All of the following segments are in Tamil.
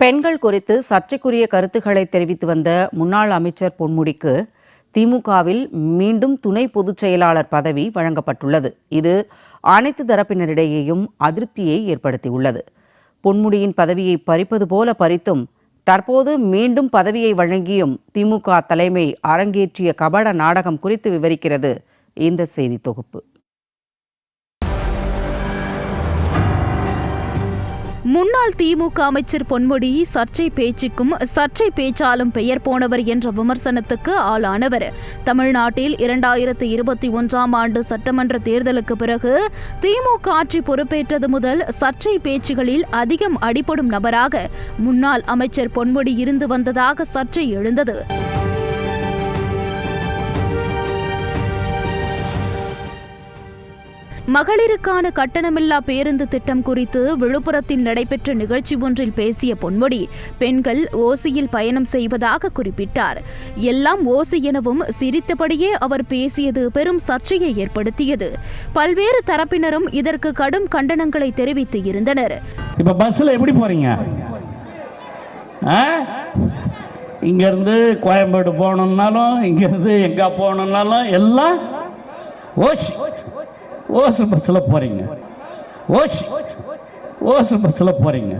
பெண்கள் குறித்து சர்ச்சைக்குரிய கருத்துக்களை தெரிவித்து வந்த முன்னாள் அமைச்சர் பொன்முடிக்கு திமுகவில் மீண்டும் துணை பொதுச் செயலாளர் பதவி வழங்கப்பட்டுள்ளது. இது அனைத்து தரப்பினரிடையேயும் அதிருப்தியை ஏற்படுத்தியுள்ளது. பொன்முடியின் பதவியை பறிப்பது போல பறித்தும் தற்போது மீண்டும் பதவியை வழங்கியும் திமுக தலைமை அரங்கேற்றிய கபட நாடகம் குறித்து விவரிக்கிறது இந்த செய்தி தொகுப்பு. முன்னாள் திமுக அமைச்சர் பொன்முடி சர்ச்சை பேச்சுக்கும் சர்ச்சை பேச்சாலும் பெயர் போனவர் என்ற விமர்சனத்துக்கு ஆளானவர். தமிழ்நாட்டில் இரண்டாயிரத்து இருபத்தி ஒன்றாம் ஆண்டு சட்டமன்ற தேர்தலுக்கு பிறகு திமுக ஆட்சி பொறுப்பேற்றது முதல் சர்ச்சை பேச்சுகளில் அதிகம் அடிபடும் நபராக முன்னாள் அமைச்சர் பொன்முடி இருந்து வந்ததாக சர்ச்சை எழுந்தது. மகளிருக்கான கட்டணமில்லா பேருந்து திட்டம் குறித்து விழுப்புரத்தில் நடைபெற்ற நிகழ்ச்சி ஒன்றில் பேசிய பொன்முடி பெண்கள் ஓசியில் பயணம் செய்வதாக குறிப்பிட்டார். எல்லாம் ஓசி எனவும் சிரித்தபடியே அவர் பேசியது பெரும் சர்ச்சையை ஏற்படுத்தியது. பல்வேறு தரப்பினரும் இதற்கு கடும் கண்டனங்களை தெரிவித்து இருந்தனர். இப்ப பஸ்ல எப்படி போறீங்க? இங்கேருந்து கோயம்பேடு போகணுன்னாலும் இங்கேருந்து எங்கே போகணுன்னாலும் எல்லாம் ஓசி. ஓசு பஸ்ஸில் போகிறீங்க ஓஷ் ஓசு பஸ்ஸில் போகிறீங்க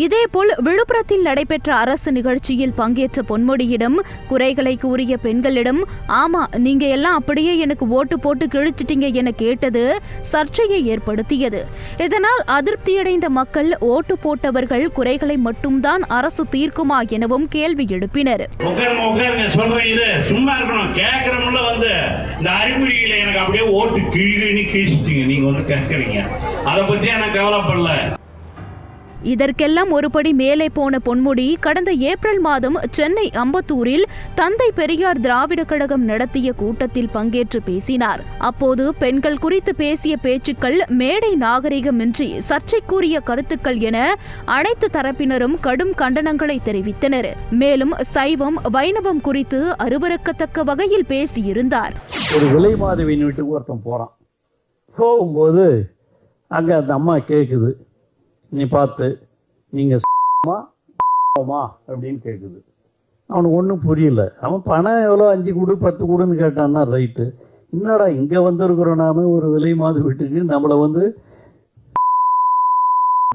இதேபோல் விழுப்புரத்தில் நடைபெற்ற அரசு நிகழ்ச்சியில் பங்கேற்ற பொன்முடியிடம் குறைகளை கூறிய பெண்களிடம் ஆமா நீங்க எல்லாம் அப்படியே எனக்கு ஓட்டு போட்டு கிழிச்சிட்டீங்க என கேட்டது சர்ச்சையை ஏற்படுத்தியது. இதனால் அதிருப்தியடைந்த மக்கள் ஓட்டு போட்டவர்கள் குறைகளை மட்டும்தான் அரசு தீர்க்குமா எனவும் கேள்வி எழுப்பினர். அறிகுறிகளை எனக்கு அப்படியே ஓட்டு கீழே நீங்க வந்து கேட்கறீங்க அதை பத்தி எனக்கு கவலைப்படல. இதற்கெல்லாம் ஒருபடி மேலே போன பொன்முடி கடந்த ஏப்ரல் மாதம் சென்னை அம்பத்தூரில் தந்தை பெரியார் திராவிட கழகம் நடத்திய கூட்டத்தில் பங்கேற்று பேசினார். அப்போது பெண்கள் குறித்து பேசிய பேச்சுக்கள் மேடை நாகரிகமின்றி சர்ச்சைக்குரிய கருத்துக்கள் என அனைத்து தரப்பினரும் கடும் கண்டனங்களை தெரிவித்தனர். மேலும் சைவம் வைணவம் குறித்து அருவருக்கத்தக்க வகையில் பேசியிருந்தார். ஒரு விலை மாதவியின் வீட்டுக்கு ஒருத்தன் போறான். போகும்போது அங்க அந்த அம்மா கேக்குது. நீ பார்த்து நீங்கள் மா அப்படின்னு கேட்குது அவனுக்கு ஒன்றும் புரியல. அவன் பணம் எவ்வளோ? அஞ்சு கொடு பத்து கொடுன்னு கேட்டான்னா ரைட்டு. என்னடா இங்கே வந்திருக்கிறோம் நாம? ஒரு விலை மாதிரி வீட்டுக்கு நம்மளை வந்து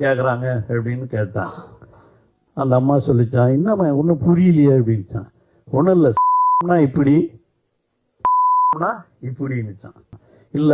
கேட்குறாங்க அப்படின்னு கேட்டான். அந்த அம்மா சொல்லிச்சான் என்னம்மா ஒன்றும் புரியலையே அப்படின்ட்டான் ஒன்றும் இல்லை இப்படி இப்படின்னுச்சான். இல்ல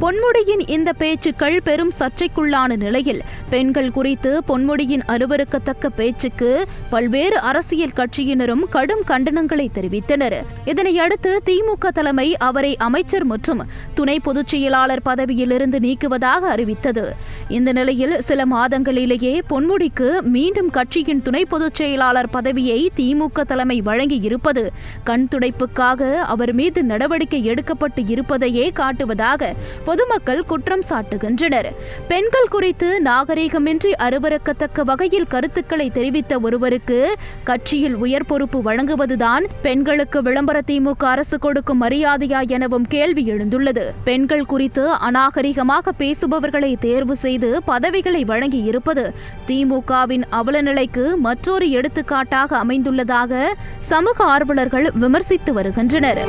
பொன்முடியின் இந்த பேச்சுக்கள் பெரும் சர்ச்சைக்குள்ளான நிலையில் பெண்கள் குறித்து பொன்முடியின் அலுவருக்கத்தக்க பேச்சுக்கு பல்வேறு அரசியல் கட்சியினரும் கடும் கண்டனங்களை தெரிவித்தனர். இதனையடுத்து திமுக தலைமை அவரை அமைச்சர் மற்றும் துணை பொதுச் செயலாளர் பதவியிலிருந்து நீக்குவதாக அறிவித்தது. இந்த நிலையில் சில மாதங்களிலேயே பொன்முடிக்கு மீண்டும் கட்சியின் துணை பொதுச் செயலாளர் பதவியை திமுக தலைமை வழங்கி இருப்பது கண் துடைப்புக்காக அவர் மீது நடவடிக்கை எடுக்கப்பட்டு இருப்பதையே காட்டுவதாக பொதுமக்கள் குற்றம் சாட்டுகின்றனர். பெண்கள் குறித்து நாகரீகமின்றி அருவறுக்கத்தக்க வகையில் கருத்துக்களை தெரிவித்த ஒருவருக்கு கட்சியில் உயர் பொறுப்பு வழங்குவதுதான் பெண்களுக்கு விளம்பர திமுக அரசு கொடுக்கும் மரியாதையா எனவும் கேள்வி எழுந்துள்ளது. பெண்கள் குறித்து அநாகரிகமாக பேசுபவர்களை தேர்வு செய்து பதவிகளை வழங்கி இருப்பது திமுகவின் அவலநிலைக்கு மற்றொரு எடுத்துக்காட்டாக அமைந்துள்ளதாக சமூக ஆர்வலர்கள் விமர்சித்து வருகின்றனர்.